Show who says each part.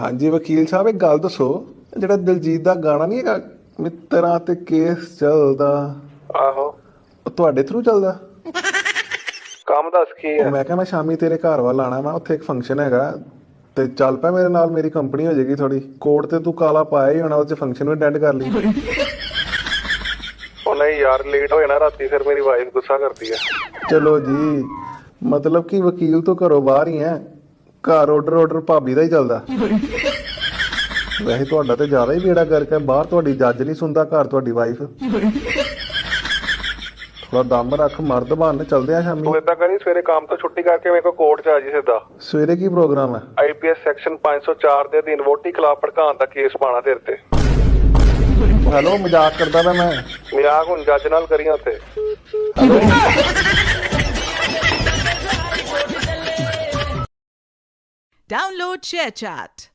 Speaker 1: ਹਾਂਜੀ ਵਕੀਲ ਸਾਹਿਬ ਇੱਕ ਗੱਲ ਦੱਸੋ। ਜਿਹੜਾ ਦਿਲਜੀਤ ਦਾ ਗਾਣਾ ਨਹੀਂ ਹੈਗਾ ਮਿੱਤਰਾਂ ਤੇ ਕੇਸ ਚੱਲਦਾ।
Speaker 2: ਆਹੋ।
Speaker 1: ਉਹ ਤੁਹਾਡੇ ਥਰੂ ਚੱਲਦਾ?
Speaker 2: ਕੰਮ ਦੱਸ ਕੀ ਹੈ
Speaker 1: ਮੈਂ ਕਿਹਾ ਮੈਂ ਸ਼ਾਮੀ ਤੇਰੇ ਘਰ ਵੱਲ ਆਣਾ ਮੈਂ ਉੱਥੇ ਇੱਕ ਫੰਕਸ਼ਨ ਹੈਗਾ ਤੇ ਚੱਲ ਪਿਆ ਮੇਰੇ ਨਾਲ ਮੇਰੀ ਕੰਪਨੀ ਹੋ ਜਾਏਗੀ ਥੋੜੀ ਕੋਟ ਤੇ ਤੂੰ ਕਾਲਾ ਪਾਇਆ ਹੀ ਹੋਣਾ ਉਹ ਚ ਫੰਕਸ਼ਨ ਵੀ ਅਟੈਂਡ ਕਰ ਲਈ।
Speaker 2: ਉਹ ਨਹੀਂ ਯਾਰ ਲੇਟ ਹੋ ਜਾਣਾ ਰਾਤੀ ਫਿਰ ਮੇਰੀ ਵਾਈਫ ਗੁੱਸਾ ਕਰਦੀ ਹੈ
Speaker 1: ਚਲੋ ਜੀ ਮਤਲਬ ਕਿ ਵਕੀਲ ਤੋਂ ਘਰੋਂ ਬਾਹਰ ਹੀ ਹੈ ਘਰ ਆਰਡਰ ਆਰਡਰ ਭਾਬੀ ਦਾ ਹੀ ਚੱਲਦਾ। ਵੈਸੇ ਤੁਹਾਡਾ ਤੇ ਜ਼ਿਆਦਾ ਹੀ ਬੇੜਾ ਕਰਕੇ। ਬਾਹਰ ਤੁਹਾਡੀ ਜੱਜ ਨਹੀਂ ਸੁਣਦਾ ਘਰ ਤੁਹਾਡੀ ਵਾਈਫ ਥੋੜਾ ਦਮ ਰੱਖ ਮਰਦ ਬਣ ਚੱਲਦੇ ਆ ਸ਼ਾਮੀ।
Speaker 2: ਤੂੰ ਏਦਾਂ ਕਰੀ ਸਵੇਰੇ ਕੰਮ ਤੋਂ ਛੁੱਟੀ ਕਰਕੇ ਮੇਰੇ ਕੋਲ ਕੋਰਟ 'ਚ ਆ ਜੀ ਸਿੱਧਾ।
Speaker 1: ਸਵੇਰੇ ਕੀ ਪ੍ਰੋਗਰਾਮ ਹੈ
Speaker 2: ਆਈਪੀਐਸ ਸੈਕਸ਼ਨ 504 ਦੇ ਅਧੀਨ ਵੋਟੀ ਖਿਲਾਫ ਭੜਕਾਉਣ ਦਾ ਕੇਸ ਪਾਣਾ ਤੇਰੇ ਤੇ।
Speaker 1: ਹੈਲੋ ਮਜ਼ਾਕ ਕਰਦਾ ਮੈਂ।
Speaker 2: ਮਜ਼ਾਕ ਹੁਣ ਜੱਜ ਨਾਲ ਕਰੀਆਂ
Speaker 1: ਹੈਲੋ
Speaker 3: Download ShareChat.